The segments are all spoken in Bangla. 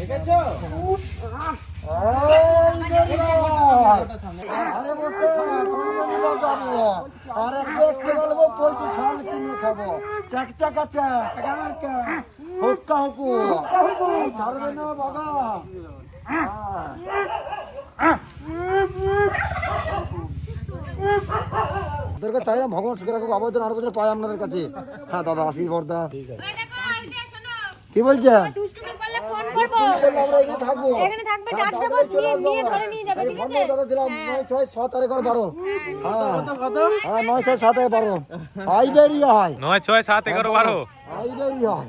দেখেছ? আরে বসে যাব আর দেখতে গেলবো পোল্ট্রি ছাল কিনে খাব চাক চাক আছে আমার কে হুক্কা হুকু ধরবে না বাবা ওদেরকে চাই না ভগবান সুখে রাখুক আবেদন আরও বছর পাই আপনাদের কাছে। হ্যাঁ দাদা আসি বর্দা কি বলছেন? ফোন করব। আমরা এখানে থাকব। এখানে থাকবে ডাক দেবো নিয়ে নিয়ে ধরে নিয়ে যাবে ঠিক আছে? দাদা দিলাম আর হ্যাঁ হ্যাঁ। আর বারো আইবেরিয়া হয়। নয় ছয় সাত এগারো বারো। আইবেরিয়া হয়।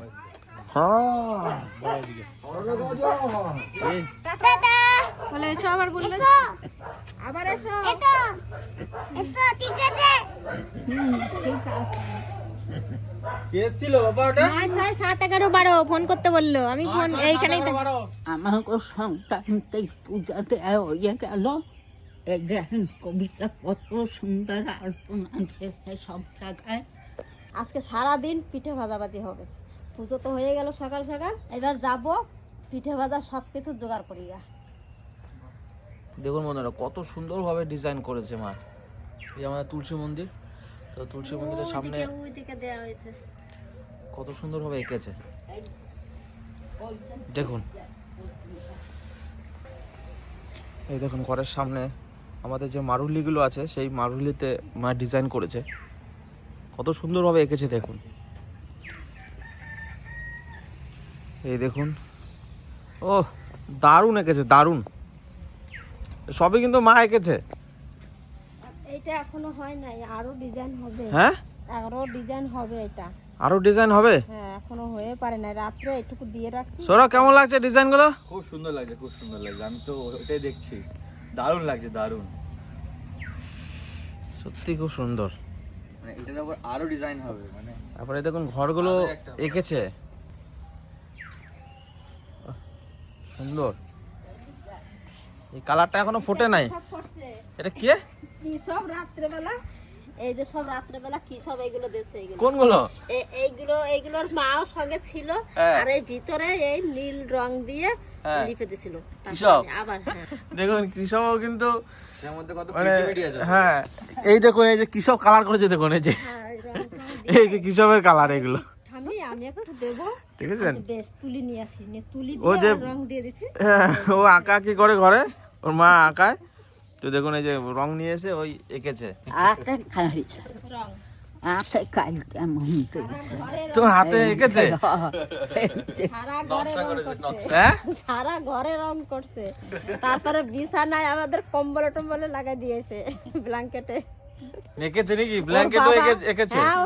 হ্যাঁ। দাদা। বলে এসো আবার এসো। এসো। ঠিক আছে। কে এসেছিল বাবা ওটা? নয় ছয় সাত এগারো বারো ফোন করতে বলল। আমি ফোন এইখানেই আমাকে সংক্রান্তি পূজাতে হয়ে গেল। এই দেখেন কবিতা কত সুন্দর আলপনা দিয়েছে সব জায়গায়। আজকে সারা দিন পিঠে ভাজাভাজি হবে। পুজো তো হয়ে গেল সকাল সকাল। এবার যাব পিঠে ভাজা সব কিছু জোগাড় করি গা। দেখুন বন্ধুরা কত সুন্দরভাবে ডিজাইন করেছে মা। এই আমাদের তুলসী মন্দির। তো তুলসী মন্দিরের সামনে কত সুন্দরভাবে এঁকেছে। দেখুন। এই দেখুন ঘরের সামনে আমাদের যে মারুলিগুলো আছে সেই মারুলিতে মা ডিজাইন করেছে। কত সুন্দরভাবে এঁকেছে দেখুন। এই দেখুন। ও দারুণ এঁকেছে দারুণ। সবই কিন্তু মা এঁকেছে। এইটা এখনও হয় নাই আরও ডিজাইন হবে। হ্যাঁ? আরও ডিজাইন হবে এটা। আরও ডিজাইন হবে? হ্যাঁ এখনও হয়ে পারে না রাত্রে এটুকু দিয়ে রাখছি। সৌরভ কেমন লাগছে ডিজাইনগুলো খুব সুন্দর লাগছে খুব সুন্দর লাগছে। আমি তো ওটাই দেখছি। দারুণ লাগছে দারুণ। সত্যি খুব সুন্দর। মানে এটার উপর আরও ডিজাইন হবে মানে তারপরে দেখুন ঘরগুলো এঁকেছে। সুন্দর। এই কালারটা এখনও ফোটে নাই? এটা কে? কি সব রাত্রেবেলা? এই যে সব রাত্রেবেলা কি সব এইগুলো দেশে কোনগুলো? এইগুলো এইগুলোর মাও সঙ্গে ছিল হ্যাঁ। আর এই ভিতরে এই নীল রং দিয়ে হ্যাঁ। লিপে দিছিল তারপরে হ্যাঁ। দেখুন কৃষকও কিন্তু সেটার মধ্যে কত মানে ক্রিয়েটিভিটি আছে হ্যাঁ এই দেখুন এই যে কৃষক কালার করেছে দেখুন এই যে। হ্যাঁ, এই যে কৃষকের কালার এগুলো। আমি আমি একটু দেবো। দেখেছেন? বেশ তুলি নিয়ে আসি নিয়ে তুলি ও যে- রং দিয়ে দিছি হ্যাঁ, ও আঁকা কি করে ঘরে? ওর মা আঁকায়। তো দেখুন এই যে রং নিয়ে এসে ওই এঁকেছে। হাতে এঁকেছে? সারা ঘরে হ্যাঁ? সারা ঘরে রং করছে। তারপরে বিছানায় আমাদের কম্বলে টম্বলে লাগাই দিয়েছে ব্ল্যাঙ্কেটে। এঁকেছে নাকি? ব্ল্যাঙ্কেটও এঁকেছে? হ্যাঁ ও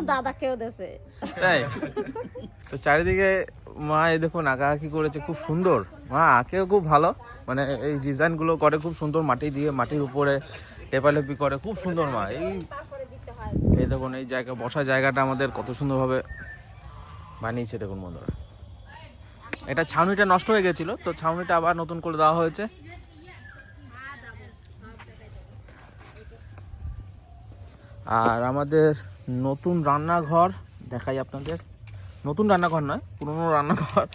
তাই? তো চারিদিকে মা এই দেখুন আঁকা আঁকি করেছে খুব সুন্দর। মা, আঁকেও খুব ভালো। মানে এই ডিজাইনগুলো করে খুব সুন্দর মাটি দিয়ে, মাটির উপরে লেপালেপি করে, খুব সুন্দর মা। এই এই দেখুন, এই জায়গা, বসার জায়গাটা আমাদের কত সুন্দরভাবে বানিয়েছে দেখুন বন্ধুরা। এটা ছাউনিটা নষ্ট হয়ে গেছিল, তো ছাউনিটা আবার নতুন করে দেওয়া হয়েছে। আর আমাদের নতুন রান্নাঘর, দেখাই আপনাদের। নতুন রান্নাঘর নয়, পুরনো রান্নাঘর।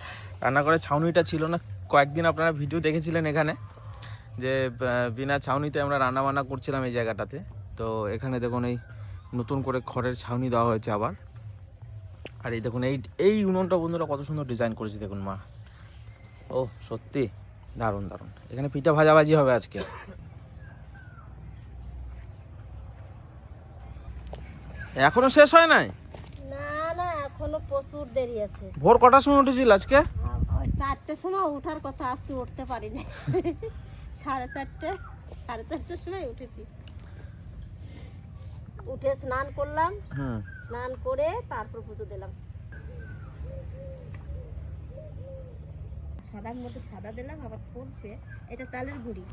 রান্নাঘরের ছাউনিটা ছিল না কয়েকদিন আপনারা ভিডিও দেখেছিলেন এখানে যে বিনা ছাউনিতে আমরা রান্না বান্না করছিলাম এই জায়গাটাতে। তো এখানে দেখুন এই নতুন করে খড়ের ছাউনি দেওয়া হয়েছে আবার। আর এই দেখুন এই এই উনুনটা বন্ধুরা কত সুন্দর ডিজাইন করেছে দেখুন মা। ও সত্যি দারুণ দারুণ। এখানে পিঠা ভাজাভাজি হবে আজকে। এখনও শেষ হয় নাই? না না এখনও প্রচুর দেরি আছে। ভোর কটার সময় উঠেছিল আজকে? চারটের সময় ওঠার কথা আজকে উঠতে পারি না সাড়ে চারটে সাড়ে চারটের সময় উঠেছি। উঠে স্নান করলাম। স্নান করে তারপর পুজো দিলাম। সাদার মধ্যে সাদা দিলাম আবার ফুটবে। এটা চালের গুঁড়ি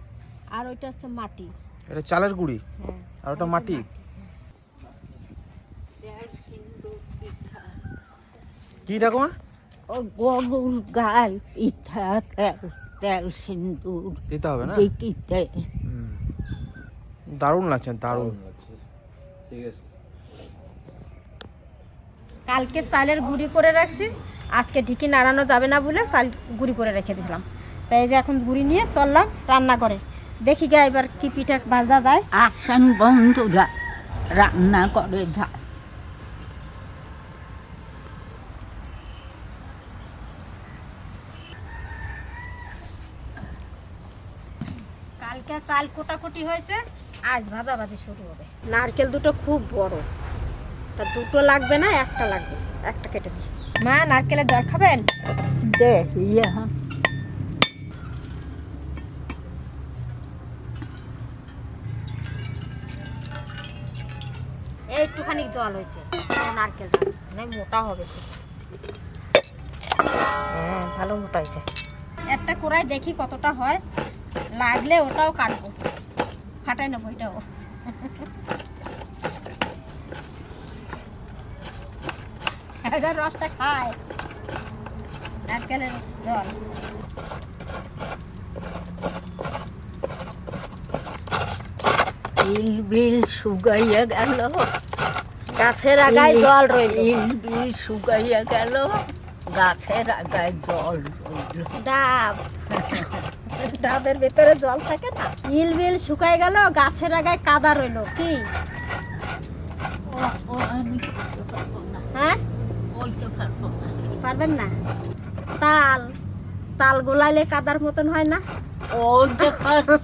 আর ওইটা হচ্ছে মাটি। এটা চালের গুঁড়ি? হ্যাঁ আর ওটা মাটি? কি ঠাকুমা গরুর গাল পিঠা তেল তেল সিন্দুর দিতে হবে না? দারুণ লাগছে দারুণ। ঠিক আছে। কালকে চালের গুঁড়ি করে রাখছি আজকে ঢিকি নাড়ানো যাবে না বলে চাল গুঁড়ি করে রেখে দিয়েছিলাম। তাই যে এখন গুড়ি নিয়ে চললাম রান্না করে। দেখি গে এবার কি পিঠা ভাজা যায়। আসেন বন্ধুরা রান্না করে যা কালকে চাল কোটাকুটি হয়েছে আজ ভাজাভাজি শুরু হবে। নারকেল দুটো খুব বড়। তা দুটো লাগবে না একটা লাগবে? একটা কেটে দিই মা নারকেলের জল খাবেন? দে ইয়ে হ্যাঁ। এই একটুখানি জল হয়েছে। নারকেল মানে মোটা হবে। হ্যাঁ ভালো মোটা হয়েছে। একটা কড়াই দেখি কতটা হয়। লাগলে ওটাও কাটবো। ফাটাই নেব এটাও। এবার রসটা খায়। নারকেলের জল। ইল বিল শুকাইয়া গেল। গাছের আগায় জল রইল। ইল বিল শুকাইয়া গেল। গাছের আগায় জল রইল। ডাব। ডাবের ভেতরে জল থাকে না? ইল বিল শুকায় গেল গাছের আগায় কাদা রইল কি? ও আমি করতে পারব না হ্যাঁ? পারবেন না? তাল তাল গোলাইলে কাদার মতন হয় না? ও যে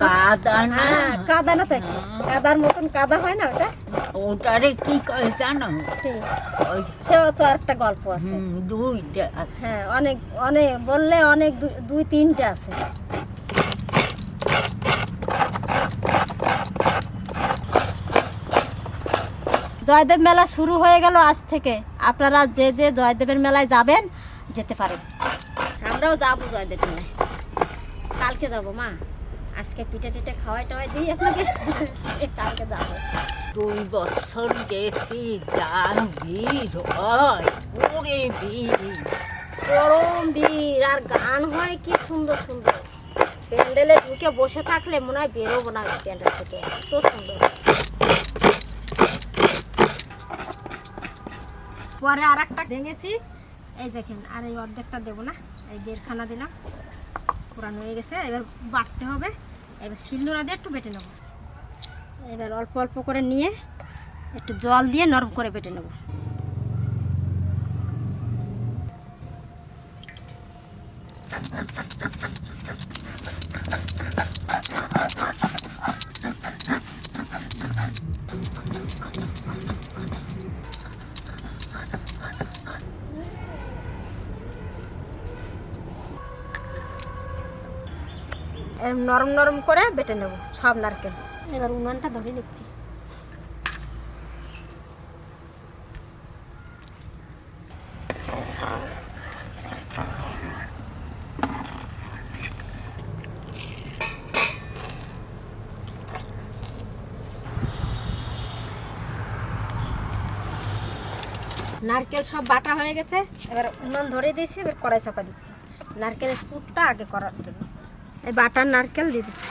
কাদা না হ্যাঁ কাদা থাকে কাদার মতন কাদা হয় না ওটা? ওটারে কি কয় জানো? ঠিক। ওই সেও তো একটা গল্প আছে। দুইটা হ্যাঁ অনেক অনেক বললে অনেক দুই তিনটে আছে। জয়দেব মেলা শুরু হয়ে গেল আজ থেকে। আপনারা যে যে জয়দেবের মেলায় যাবেন যেতে পারেন। আমরাও যাব জয়দেব মেলায়। কালকে যাব মা। আজকে পিঠে টিঠে খাওয়াই টাওয়াই দিই আপনাকে। কালকে যাব। দুই বছর গেছি যা ভিড় হয় ওরে ভিড়। গরম বীর আর গান হয় কি সুন্দর সুন্দর। প্যান্ডেলে ঢুকে বসে থাকলে মনে হয় বেরোবো না প্যান্ডেল থেকে। এত সুন্দর। পরে আর একটা ভেঙেছি। এই দেখেন, আর এই অর্ধেকটা দেবো না। এই দেড়খানা দিলাম। পুরানো হয়ে গেছে। এবার বাটতে হবে। এবার শিলনোড়া দিয়ে একটু বেটে নেব। এবার অল্প অল্প করে নিয়ে একটু জল দিয়ে নরম করে বেটে নেব। নরম নরম করে বেটে নেব, সব নারকেল। এবার উনানটা ধরে নিচ্ছি। নারকেল সব বাটা হয়ে গেছে, এবার উনান ধরে দিয়েছি, এবার কড়াই চাপা দিচ্ছি। নারকেলের পুরটা আগে করার জন্য। এই বাটার নারকেল দিয়ে দিচ্ছি।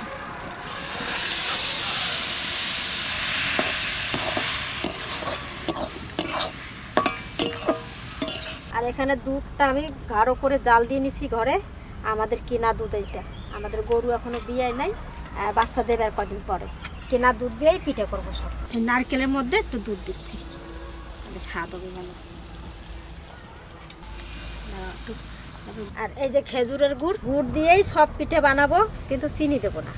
আর এখানে দুধটা আমি গাঢ় করে জাল দিয়ে নিছি ঘরে। আমাদের কেনা দুধ এইটা। আমাদের গরু এখনও বিয়ে নাই বাচ্চা দেবে আর কদিন পরে। কেনা দুধ দিয়েই পিঠে করব সব। নারকেলের মধ্যে একটু দুধ দিচ্ছি। স্বাদ হবে ভালো। আর এই যে খেজুরের গুড় গুড় দিয়েই সব পিঠে বানাবো, কিন্তু চিনি দেবো না।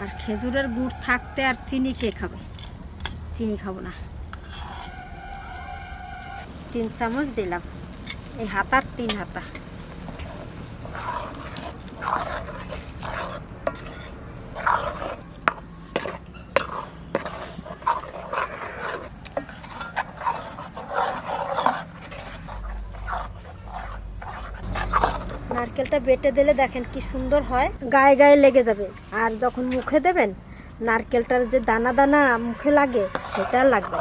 আর খেজুরের গুড় থাকতে আর চিনি কে খাবে? চিনি খাব না। তিন চামচ দিলাম। এই হাতার তিন হাতা। নারকেলটা বেটে দিলে দেখেন কি সুন্দর হয়। গায়ে গায়ে লেগে যাবে। আর যখন মুখে দেবেন, নারকেলটার যে দানা দানা মুখে লাগে, সেটা লাগবে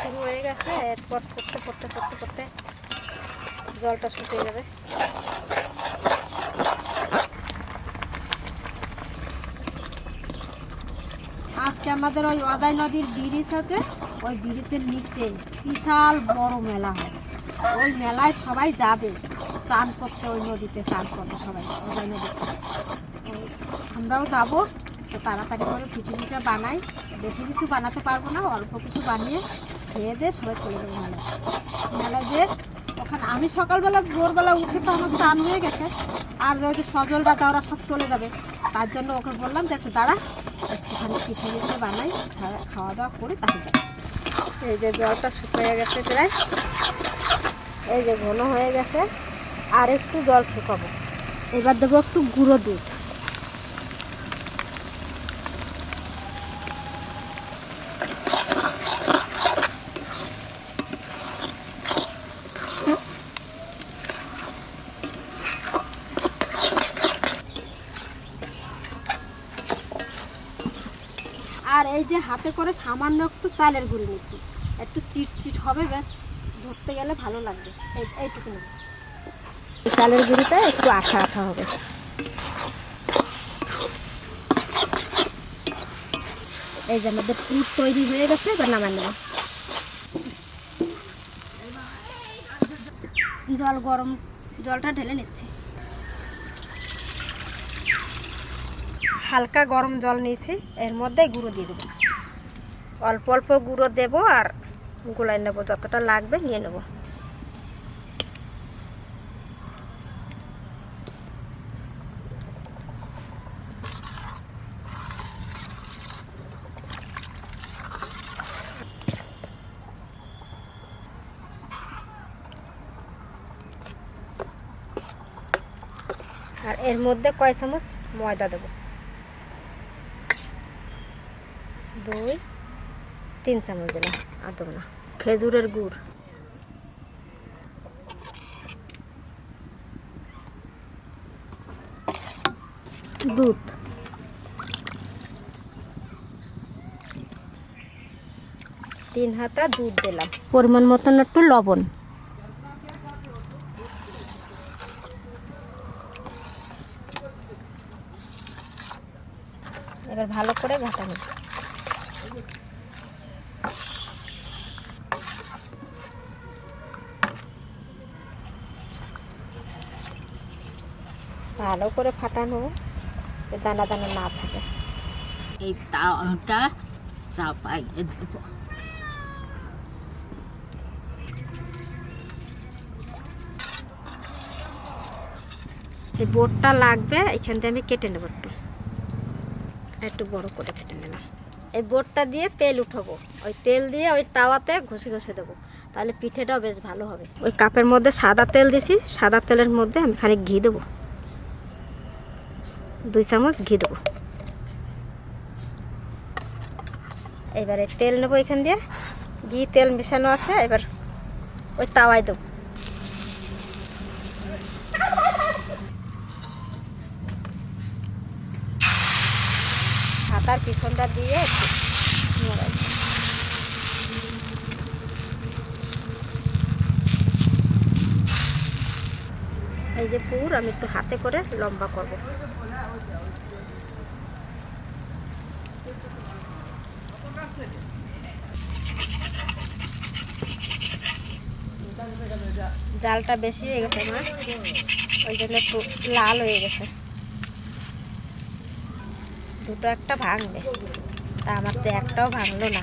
শুরু হয়ে গেছে, এরপর ফুটতে ফুটতে জলটা শুকিয়ে যাবে আজকে আমাদের ওই অদাই নদীর ব্রিজ আছে, ওই ব্রিজের নিচে বিশাল বড় মেলা হয়। ওই মেলায় সবাই যাবে, চান করতে ওই নদীতে চান করবে সবাই অদাই নদীতে। আমরাও যাব, তো তাড়াতাড়ি করে পিঠে বানাই। বেশি কিছু বানাতে পারব না, অল্প কিছু বানিয়ে খেয়ে দিয়ে সবাই চলে যাব মেলায়। মেলায় যে ওখানে আমি সকালবেলা, ভোরবেলা উঠে তো আমার চান হয়ে গেছে, আর রয়েছে সজল দাদা ওরা সব চলে যাবে। তার জন্য ওকে বললাম যে একটু দাঁড়া একটুখানি পিঠে পিঠে বানাই, খাওয়া দাওয়া করে তাকে যাই। এই যে জলটা শুকিয়ে গেছে প্রায়। এই যে ঘন হয়ে গেছে, আর একটু জল শুকাবো। এবার দেবো একটু গুঁড়ো দুধ আর এই যে হাতে করে সামান্য একটু চালের গুঁড়ি নিচ্ছি। একটু চিট চিট হবে, বেশ ধরতে গেলে ভালো লাগবে। এইটুকু নেব চালের গুঁড়িটা একটু আঠা আঠা হবে। এই যে আমাদের পুর তৈরি হয়ে গেছে, এবার নামান জল গরম, জলটা ঢেলে নিচ্ছি। হালকা গরম জল নিয়েছি, এর মধ্যে গুঁড়ো দিয়ে দেবো। অল্প অল্প গুঁড়ো দেবো আর গুলাই নেব, যতটা লাগবে নিয়ে নেব। আর এর মধ্যে কয় চামচ ময়দা দেবো। দুই, তিন চামচ দিলাম আর দেবো না। খেজুরের গুড়। দুধ। তিন হাতা দুধ দিলাম। পরিমাণ মতন একটু লবণ এবার ভালো করে ঘাটানো ভালো করে ফাটানো দানা দানা না থাকে। এই তাওয়াটা চাপাইয়ে দেবো এই বোটটা লাগবে এখান দিয়ে আমি কেটে নেব একটু। একটু বড় করে কেটে নিলাম এই বোটটা দিয়ে তেল উঠাবো। ওই তেল দিয়ে ওই তাওয়াতে ঘষে ঘষে দেবো। তাহলে পিঠেটাও বেশ ভালো হবে। ওই কাপের মধ্যে সাদা তেল দিছি সাদা তেলের মধ্যে আমি খানিক ঘি দেবো। দুই চামচ ঘি দেবো। এবারে তেল নেব এখান দিয়ে। ঘি, তেল মেশানো আছে, এবার ওই তাওয়ায় দেবো। হাতার পিছনটা দিয়ে এই যে পুর, আমি একটু হাতে করে লম্বা করব। জালটা বেশি হয়ে গেছে আমার। ওই জন্য একটু লাল হয়ে গেছে। দুটো একটা ভাঙবে। তা আমার তো একটাও ভাঙলো না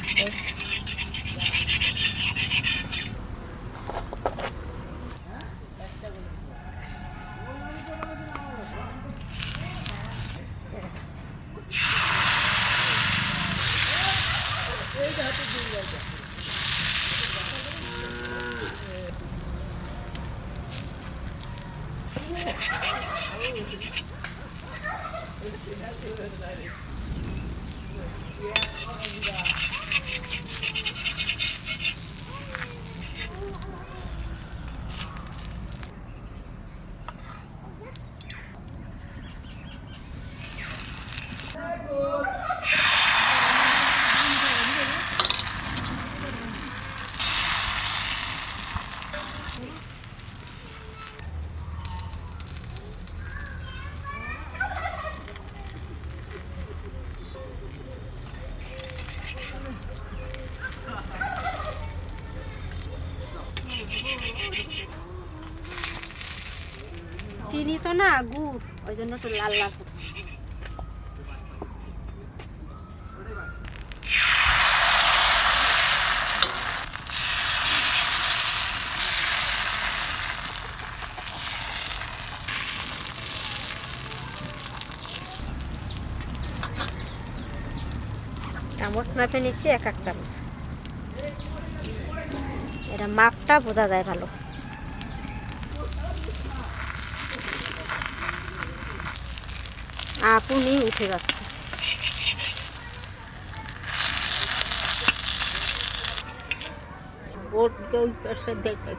ওই জন্য তো লাল লাল চামচ মাপে নিচ্ছি এক এক চামচ। এটা মাপটা বোঝা যায় ভালো। আপনি উঠে যাচ্ছে। ওর ওই পাশে দেখে।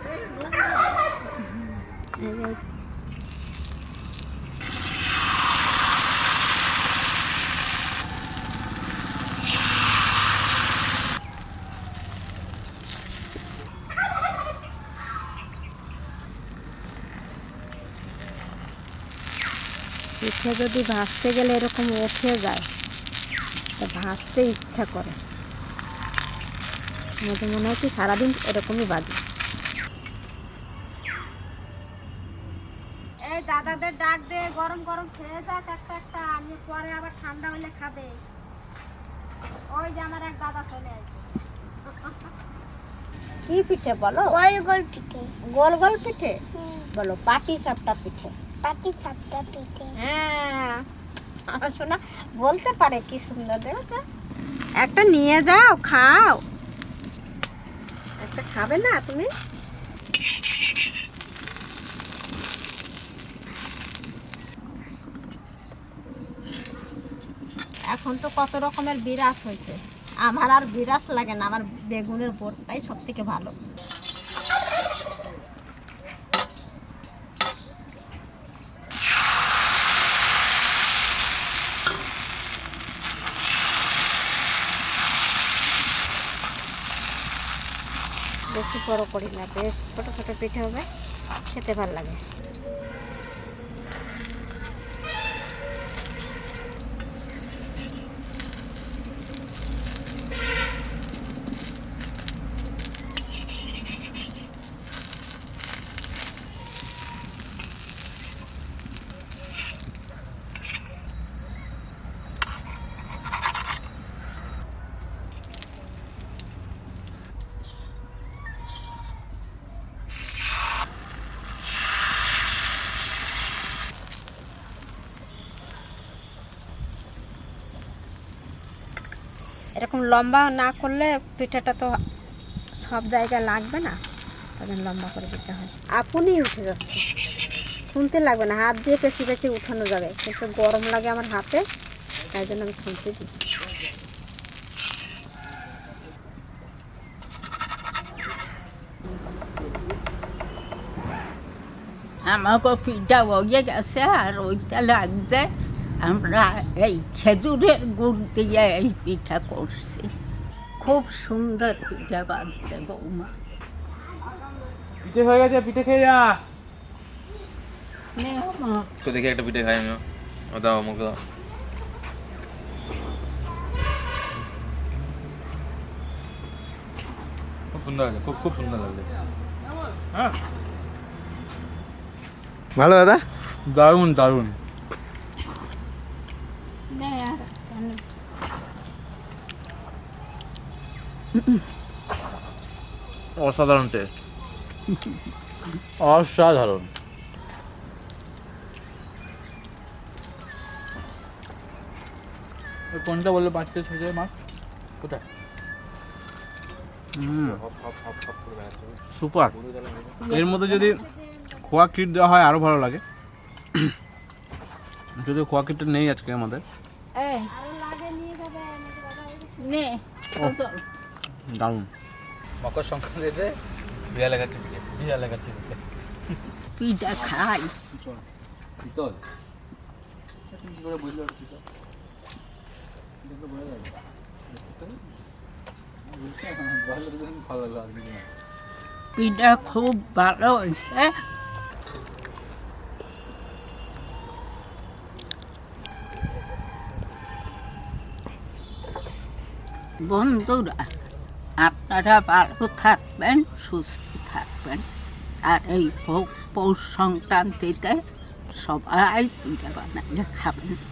পিঠে যদি ভাসতে গেলে এরকম উঠে যায় তো ভাজতে ইচ্ছা করে। মধ্যে মনে হয় কি সারাদিন এরকমই বাজে। এই দাদাদের ডাক দে গরম গরম খেয়ে যাক একটা একটা আমি পরে আবার ঠান্ডা হলে খাবে। ওই যে আমার এক দাদা চলে আসবে। কি পিঠে বলো? গোল গোল পিঠে। গোল গোল পিঠে? বলো পাটি সাপটা পিঠে। পাটি সাপটা পিঠে। হ্যাঁ। আমার শোনা বলতে পারে কি সুন্দর দেখেছ? একটা নিয়ে যাও খাও। একটা খাবে না তুমি? এখন তো কত রকমের বিরাস হয়েছে। আমার আর বিরাস লাগে না আমার বেগুনের বোটটাই সব থেকে ভালো। বেশি বড় করি না বেশ ছোটো ছোটো পিঠে হবে খেতে ভালো লাগে। এরকম লম্বা না করলে পিঠাটা তো সব জায়গায় লাগবে না। জন্য লম্বা করে দিতে হয়। আপনি উঠে যাচ্ছে খুনতে লাগবে না হাত দিয়ে পেঁচি পেঁচি উঠানো যাবে। কিন্তু গরম লাগে আমার হাতে তাই জন্য আমি খুনতে দিই। আমাকে পিঠা হয়ে গেছে আর ওইটা লাগছে। আমরা এই খেজুরের গুড় দিয়ে এই পিঠা করছি। খুব সুন্দর পিঠা বানছে বৌমা। পিঠে হয়ে গেছে পিঠে খেয়ে যা। তো দেখি একটা পিঠে খাই আমিও। ও দাও আমাকে দাও। খুব সুন্দর লাগছে খুব খুব সুন্দর লাগছে। হ্যাঁ। ভালো দাদা? দারুণ দারুণ। অসাধারণ টেস্ট অসাধারণ। ওই কোনটা বলল পাঁচটা ছোট মাছ কোথায়? সুপার। এর মধ্যে যদি খোয়া কিট দেওয়া হয় আরও ভালো লাগে। যদি খোয়া কিটটা নেই আজকে আমাদের এই, নে মকর সংক্রান্তিতে বিড়াল লাগাচ্ছে বিড়াল লাগাচ্ছে পিঠা খাই। পিতল কি করে বুঝলো পিতল। পিঠা খুব ভালো হয়েছে। বন্ধুরা আপনারা ভালো থাকবেন সুস্থ থাকবেন। আর এই পৌষ সংক্রান্তিতে সবাই পিঠা বানাই খাবেন।